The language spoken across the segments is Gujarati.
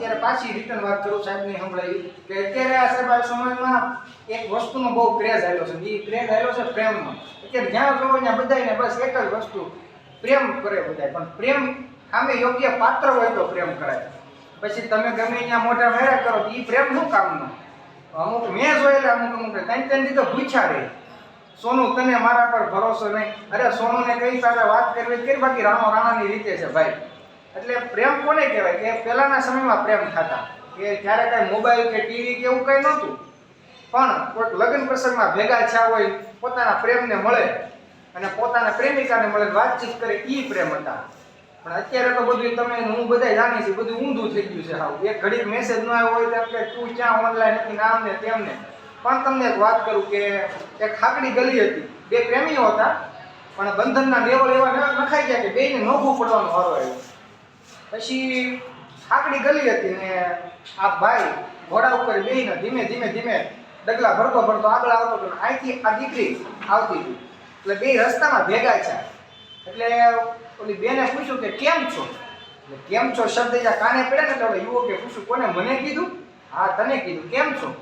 પાછી રિટર્ન વાત કરું સાહેબની સંભળાવી કે અત્યારે આ સાહેબ સમયમાં એક વસ્તુનો બહુ ક્રેઝ આવ્યો છે. એ ક્રેઝ આવ્યો છે પ્રેમનો. અત્યારે જ્યાં જોવો ત્યાં બધાને બસ એક જ વસ્તુ, પ્રેમ કરે બધા પણ પ્રેમ સામે યોગ્ય પાત્ર હોય તો પ્રેમ કરાય. પછી તમે ગમે ત્યાં મોટા મેળા કરો તો એ પ્રેમ શું કામનો? અમુક મેં જોયેલા, અમુક અમુક ત્રણ ત્રણ દી તો પૂછ્યા રહે. સોનું, તને મારા પર ભરોસો નહીં. અરે સોનુને કઈ સાથે વાત કરવી કરી? બાકી રાણો રાણાની રીતે છે ભાઈ. એટલે પ્રેમ કોને કહેવાય? કે પહેલાના સમયમાં પ્રેમ થતા. કે ત્યારે કાંઈ મોબાઈલ કે ટીવી કે એવું કંઈ નહોતું. પણ કોઈક લગ્ન પ્રસંગમાં ભેગા થયા હોય, પોતાના પ્રેમને મળે અને પોતાના પ્રેમિકાને મળે વાતચીત કરે એ પ્રેમ હતા. પણ અત્યારે તો બધું તમે હું બધા જાણી છીએ, બધું ઊંધું થઈ ગયું છે હાવ. એક ઘડી મેસેજ ન આવ્યો હોય તેમ કે, તું ક્યાં ઓનલાઈન હતી નામ ને તેમને પણ તમને એક વાત કરું કે, એક ખાકડી ગલી હતી. બે પ્રેમીઓ હતા, પણ બંધનના લેવલ એવા નખાઈ ગયા કે બેને નોખું પડવાનો વારો આવ્યો. પછી ખાકડી ગલી હતી ને આ ભાઈ ઘોડા ઉપર બેહીને ધીમે ધીમે ધીમે ડગલા ભરતો ભરતો આગળ આવતો હતો અહીંથી આ દીકરી આવતી હતી એટલે બે રસ્તામાં ભેગા છે એટલે ઓલી બેને પૂછ્યું કે કેમ છો? એટલે કેમ છો શબ્દ જ્યાં કાને પડે ને ઓલા યુવકે પૂછ્યું, કોને? મને કીધું? હા, તને કીધું. કેમ છો?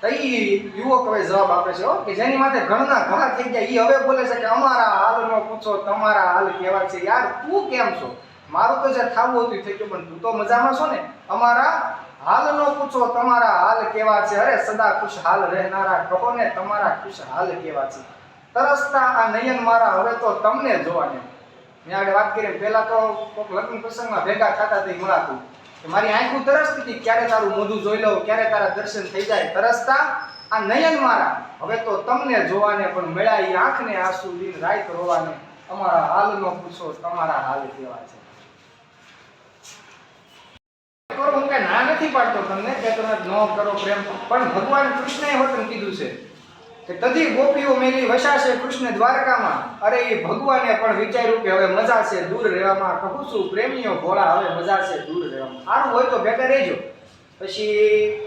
તઈ યુવક હવે જવાબ આપે છે કે જેની માથે ઘણના ઘણા થઈ ગયા એ હવે બોલે છે કે અમારા હાલનો પૂછો, તમારા હાલ કેવા છે? યાર, તું કેમ છો? મારું તો જે ખાવું હતું થઈ ગયું, પણ તું તો મજામાં છો ને? અમારા હાલનો પૂછો, તમારા હાલ કેવા છે? અરે, સદા ખુશહાલ રહેનારા કહો ને, તમારા ખુશહાલ કેવા છે? તરસતા આ નયન મારા, હવે તો તમને જોવાને. મેં આગળ વાત કરી, પહેલા તો કોઈક લગ્ન પ્રસંગમાં ભેગા થતા તે મળાતું. કે મારી આંખું તરસતી હતી, ક્યારે તારું મોઢું જોઈ લઉં, ક્યારે તારા દર્શન થઈ જાય. તરસતા આ નયન મારા, હવે તો તમને જોવાને, પણ મળ્યા એ આંખને આંસુ દિન રાત રોવાને. અમારા હાલનો પૂછો, તમારા હાલ કેવા છે કરો હું કે ના નથી પાડતો તમને, કે તમે ન કરો પ્રેમ. પણ ભગવાન કૃષ્ણએ વચન કીધું છે કે તદી ગોપીઓ મેલી વસાશે કૃષ્ણ દ્વારકામાં. અરે એ ભગવાને પણ વિચાર્યું કે હવે મજા છે, દૂર રહેવામાં. કહું છું, પ્રેમીઓ ભોળા, હવે મજા છે, દૂર રહેવામાં. સારું હોય તો ભેગા રહેજો. પછી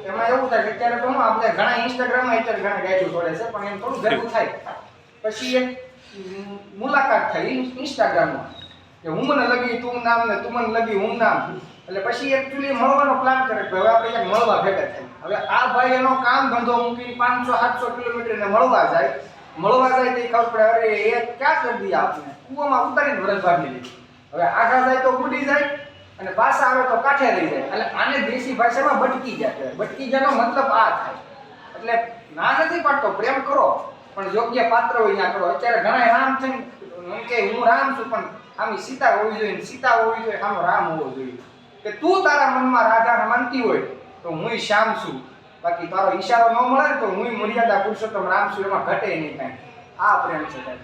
એમાં એવું થાય કે અત્યારે તો હું આપણે ઘણા ઇન્સ્ટાગ્રામમાં અત્યારે ઘણા ગાયડું છોડે છે, પણ એમ થોડું ભેગું થાય. પછી એક મુલાકાત થઈ ઇન્સ્ટાગ્રામમાં કે હું મને લગી તું નામ ને તું મને લગી હું નામ. એટલે પછી એકચ્યુઅલી મળવાનો પ્લાન કરે કે હવે આપણે મળવા ભેગા થાય હવે આ ભાઈ એનો કામ ધંધો મૂકીને પાંચસો, સાતસો કિલોમીટર ને મળવા જાય. મળવા જાય તો ખબર પડે, અરે એ ક્યાં કરી દઈએ આપણે કૂવામાં ઉતારીને વરસ ભાગી લીધી. હવે આગળ જાય તો ઉડી જાય અને પાછા આવે તો કાંઠે રહી જાય. એટલે આને દેશી ભાષામાં ભટકી જાય. ભટકી જાયનો મતલબ આ થાય. એટલે ના નથી પાડતો, પ્રેમ કરો. પણ યોગ્ય પાત્ર હોય ત્યાં કરો. અત્યારે ઘણા રામ થઈને કે હું રામ છું, પણ આમી સીતા હોવી જોઈએ ને સીતા હોવી જોઈએ, આમ રામ હોવો જોઈએ. કે તું તારા મનમાં રાધાને માનતી હોય, તો હુંય શ્યામ છું. બાકી તારો ઈશારો ન મળે તો હુંય મર્યાદા પુરુષોત્તમ રામ છું, એમાં ઘટે નહીં કાંઈ. આ પ્રેમ છે કાંઈ